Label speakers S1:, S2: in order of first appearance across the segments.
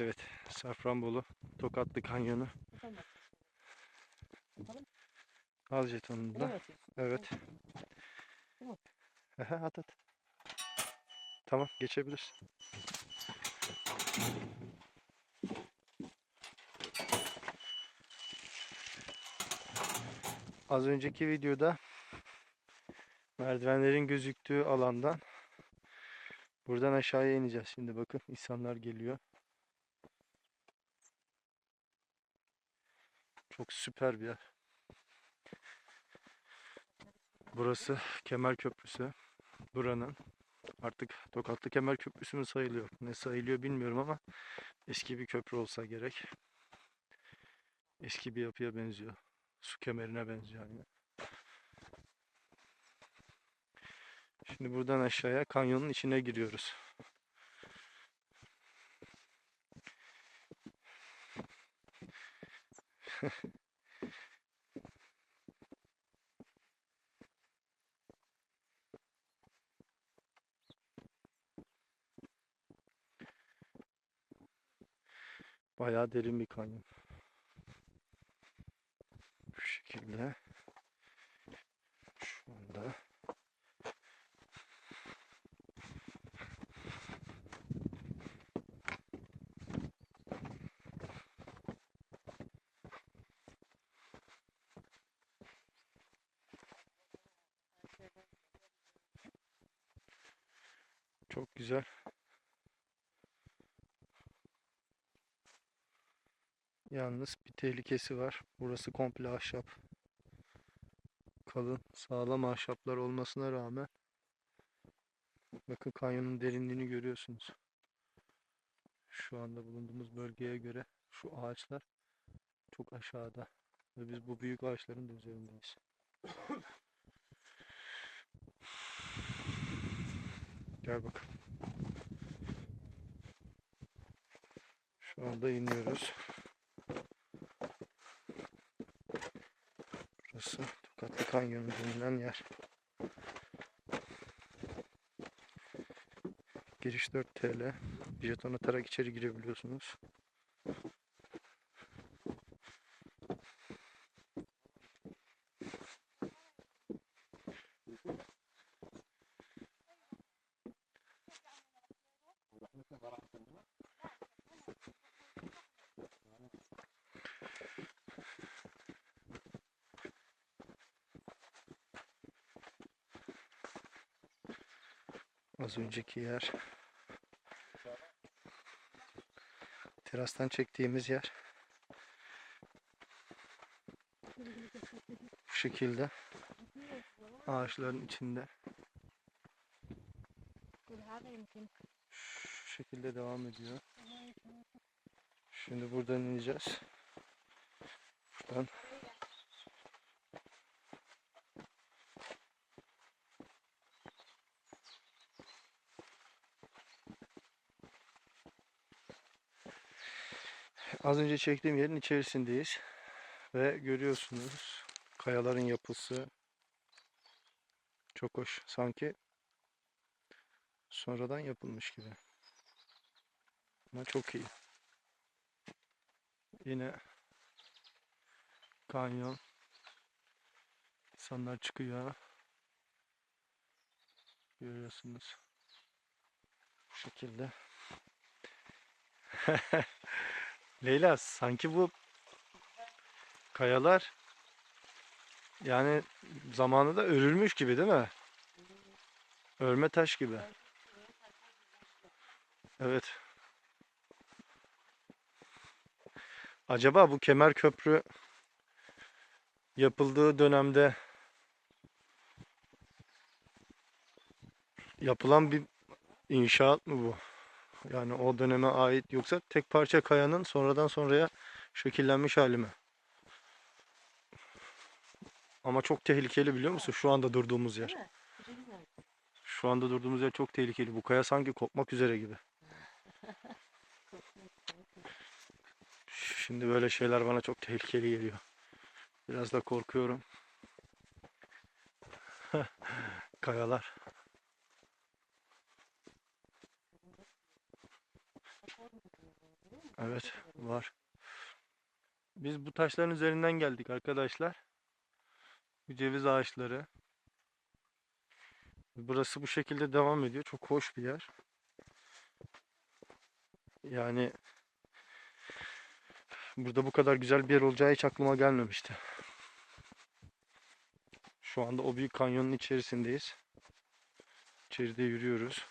S1: Evet, Safranbolu Tokatlı Kanyonu. Al jetonunu? Evet. Aha, at at. Tamam, geçebilirsin. Az önceki videoda merdivenlerin gözüktüğü alandan buradan aşağıya ineceğiz. Şimdi bakın insanlar geliyor. Çok süper bir yer. Burası Kemer Köprüsü. Buranın artık Tokatlı Kemer Köprüsü mü sayılıyor? Ne sayılıyor bilmiyorum ama eski bir köprü olsa gerek. Eski bir yapıya benziyor. Su kemerine benziyor yani. Şimdi buradan aşağıya kanyonun içine giriyoruz. Bayağı derin bir kanyon. Bu şekilde. Şu anda. Çok güzel. Yalnız bir tehlikesi var. Burası komple ahşap. Kalın, sağlam ahşaplar olmasına rağmen bakın kanyonun derinliğini görüyorsunuz. Şu anda bulunduğumuz bölgeye göre şu ağaçlar çok aşağıda ve biz bu büyük ağaçların da üzerindeyiz. Gel bakalım. Şu anda iniyoruz. Burası Tokatlı Kanyonu denilen yer. Giriş 4 TL. Jeton atarak içeri girebiliyorsunuz. Az önceki yer. Terastan çektiğimiz yer. Bu şekilde ağaçların içinde şu şekilde devam ediyor. Şimdi buradan ineceğiz. Buradan Az önce çektiğim yerin içerisindeyiz. Ve görüyorsunuz kayaların yapısı çok hoş. Sanki sonradan yapılmış gibi. Ama çok iyi. Yine kanyon. İnsanlar çıkıyor. Görüyorsunuz. Bu şekilde. Leyla sanki bu kayalar yani zamanında örülmüş gibi değil mi? Örme taş gibi. Evet. Acaba bu kemer köprü yapıldığı dönemde yapılan bir inşaat mı bu? Yani o döneme ait yoksa tek parça kayanın sonradan sonraya şekillenmiş hali mi? Ama çok tehlikeli biliyor musun? Şu anda durduğumuz yer. Şu anda durduğumuz yer çok tehlikeli. Bu kaya sanki kopmak üzere gibi. Şimdi böyle şeyler bana çok tehlikeli geliyor. Biraz da korkuyorum. Kayalar. Evet var. Biz bu taşların üzerinden geldik arkadaşlar. Bu ceviz ağaçları. Burası bu şekilde devam ediyor. Çok hoş bir yer. Yani burada bu kadar güzel bir yer olacağı hiç aklıma gelmemişti. Şu anda o büyük kanyonun içerisindeyiz. İçeride yürüyoruz.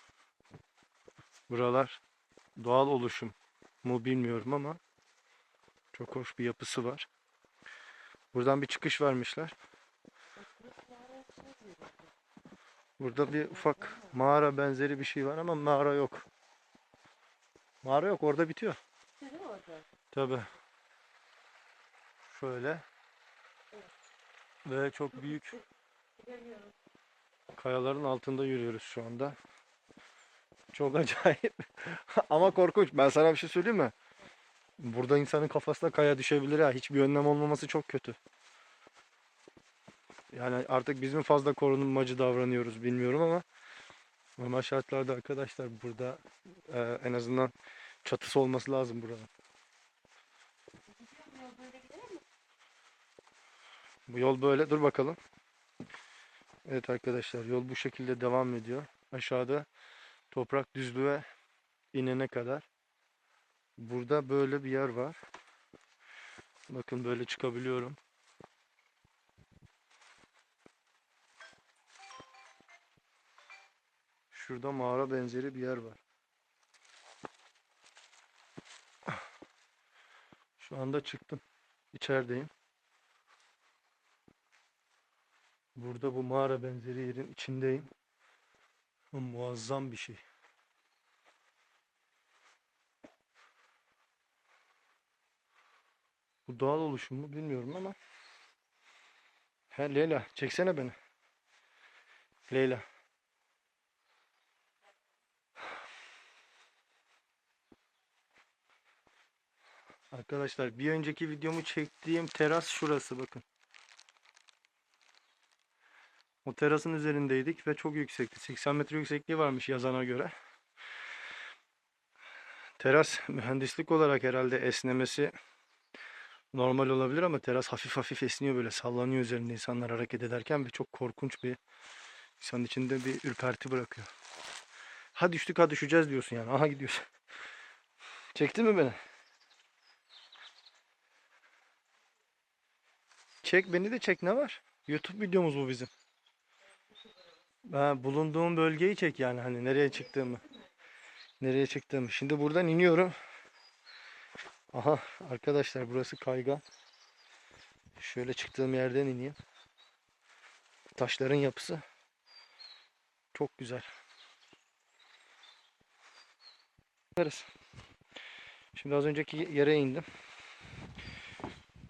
S1: Buralar doğal oluşum mu bilmiyorum ama çok hoş bir yapısı var. Buradan bir çıkış vermişler. Burada bir ufak mağara benzeri bir şey var ama mağara yok. Mağara yok orada bitiyor. Tabi. Şöyle. Ve çok büyük kayaların altında yürüyoruz şu anda. Çok acayip. Ama korkunç. Ben sana bir şey söyleyeyim mi? Burada insanın kafasına kaya düşebilir ya. Hiçbir önlem olmaması çok kötü. Yani artık biz mi fazla korunmacı davranıyoruz bilmiyorum ama normal şartlarda arkadaşlar burada e, en azından çatısı olması lazım buranın. Bu yol böyle. Dur bakalım. Evet arkadaşlar yol bu şekilde devam ediyor. Aşağıda toprak düzlüğe inene kadar. Burada böyle bir yer var. Bakın böyle çıkabiliyorum. Şurada mağara benzeri bir yer var. Şu anda çıktım. İçerideyim. Burada bu mağara benzeri yerin içindeyim. Muazzam bir şey. Bu doğal oluşum mu bilmiyorum ama. He Leyla çeksene beni. Leyla. Arkadaşlar bir önceki videomu çektiğim teras şurası bakın. O terasın üzerindeydik ve çok yüksekti. 80 metre yüksekliği varmış yazana göre. Teras mühendislik olarak herhalde esnemesi normal olabilir ama teras hafif hafif esniyor böyle sallanıyor üzerinde insanlar hareket ederken ve çok korkunç bir insanın içinde bir ürperti bırakıyor. Ha düştük ha düşeceğiz diyorsun yani. Aha gidiyorsun. Çektin mi beni? Çek beni de çek ne var? YouTube videomuz bu bizim. Ben bulunduğum bölgeyi çek yani hani nereye çıktığımı. Nereye çıktığımı. Şimdi buradan iniyorum. Aha arkadaşlar burası kaygan. Şöyle çıktığım yerden ineyim. Taşların yapısı çok güzel. Bakarız. Şimdi az önceki yere indim.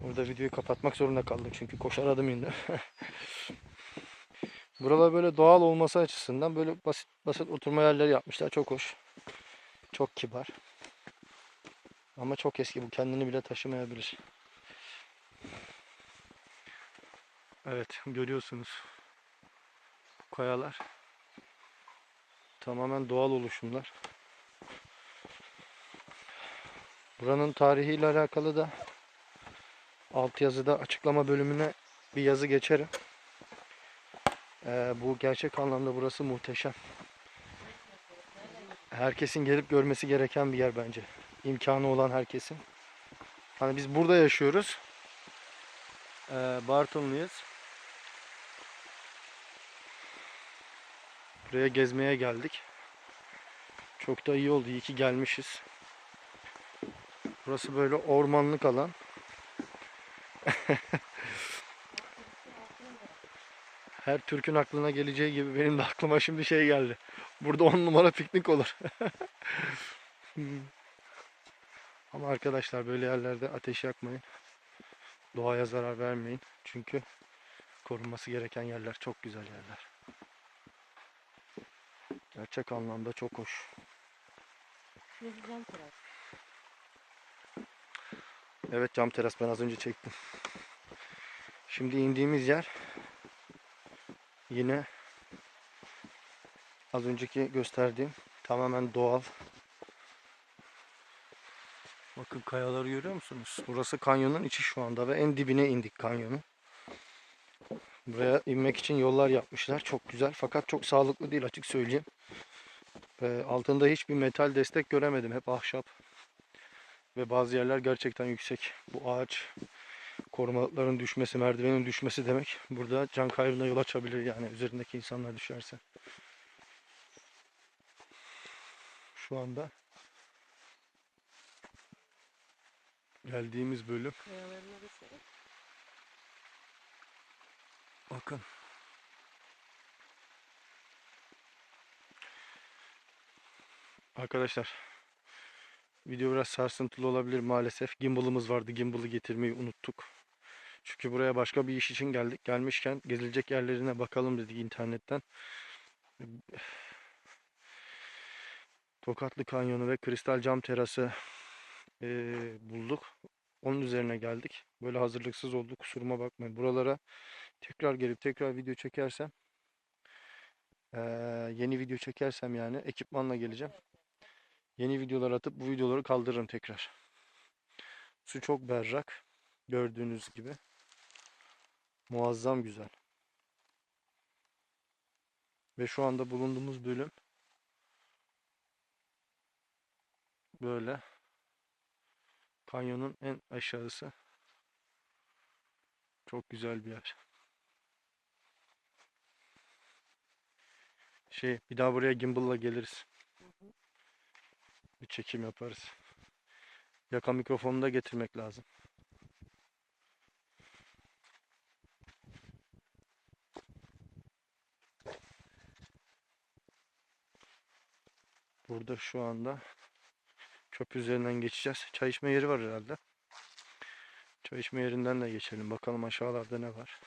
S1: Burada videoyu kapatmak zorunda kaldım çünkü koşar adım indim. Buralar böyle doğal olması açısından böyle basit basit oturma yerleri yapmışlar. Çok hoş. Çok kibar. Ama çok eski bu kendini bile taşımayabilir. Evet görüyorsunuz. Kayalar tamamen doğal oluşumlar. Buranın tarihiyle alakalı da altyazıda açıklama bölümüne bir yazı geçerim. Ee, bu gerçek anlamda burası muhteşem. Herkesin gelip görmesi gereken bir yer bence. İmkanı olan herkesin. Hani biz burada yaşıyoruz. Ee, Bartınlıyız. Buraya gezmeye geldik. Çok da iyi oldu. İyi ki gelmişiz. Burası böyle ormanlık alan. Her Türk'ün aklına geleceği gibi benim de aklıma şimdi şey geldi. Burada on numara piknik olur. Ama arkadaşlar böyle yerlerde ateş yakmayın. Doğaya zarar vermeyin. Çünkü korunması gereken yerler çok güzel yerler. Gerçek anlamda çok hoş. Evet cam teras ben az önce çektim. Şimdi indiğimiz yer yine az önceki gösterdiğim tamamen doğal Bakın kayaları görüyor musunuz? Burası kanyonun içi şu anda ve en dibine indik kanyonun. Buraya inmek için yollar yapmışlar. Çok güzel fakat çok sağlıklı değil açık söyleyeyim. Ve altında hiçbir metal destek göremedim. Hep ahşap. Ve bazı yerler gerçekten yüksek. Bu ağaç korumaların düşmesi, merdivenin düşmesi demek. Burada can kaybına yol açabilir yani üzerindeki insanlar düşerse. Şu anda geldiğimiz bölüm. Bakın. Arkadaşlar video biraz sarsıntılı olabilir maalesef. Gimbal'ımız vardı. Gimbal'ı getirmeyi unuttuk. Çünkü buraya başka bir iş için geldik. Gelmişken gezilecek yerlerine bakalım dedik internetten. Tokatlı Kanyonu ve Kristal Cam Terası eee, bulduk. Onun üzerine geldik. Böyle hazırlıksız olduk. Kusuruma bakmayın. Buralara tekrar gelip tekrar video çekersem eee, yeni video çekersem yani ekipmanla geleceğim. Yeni videolar atıp bu videoları kaldırırım tekrar. Su çok berrak. Gördüğünüz gibi. Muazzam güzel. Ve şu anda bulunduğumuz bölüm böyle kanyonun en aşağısı. Çok güzel bir yer. Şey, bir daha buraya gimbal'la geliriz. Bir çekim yaparız. Yaka mikrofonunu da getirmek lazım. Burada şu anda köprü üzerinden geçeceğiz. Çay içme yeri var herhalde. Çay içme yerinden de geçelim. Bakalım aşağılarda ne var.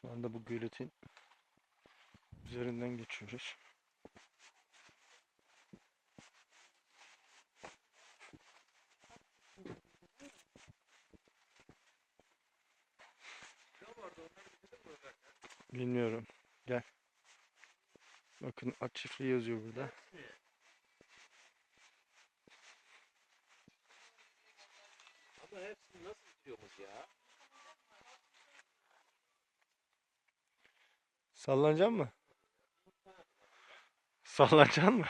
S1: Şu anda bu göletin üzerinden geçiyoruz. Bilmiyorum. Gel. Bakın at çiftliği yazıyor burada.
S2: Ama hepsini nasıl tutuyorsunuz ya?
S1: Sallanacak mı? Sallanacak mı?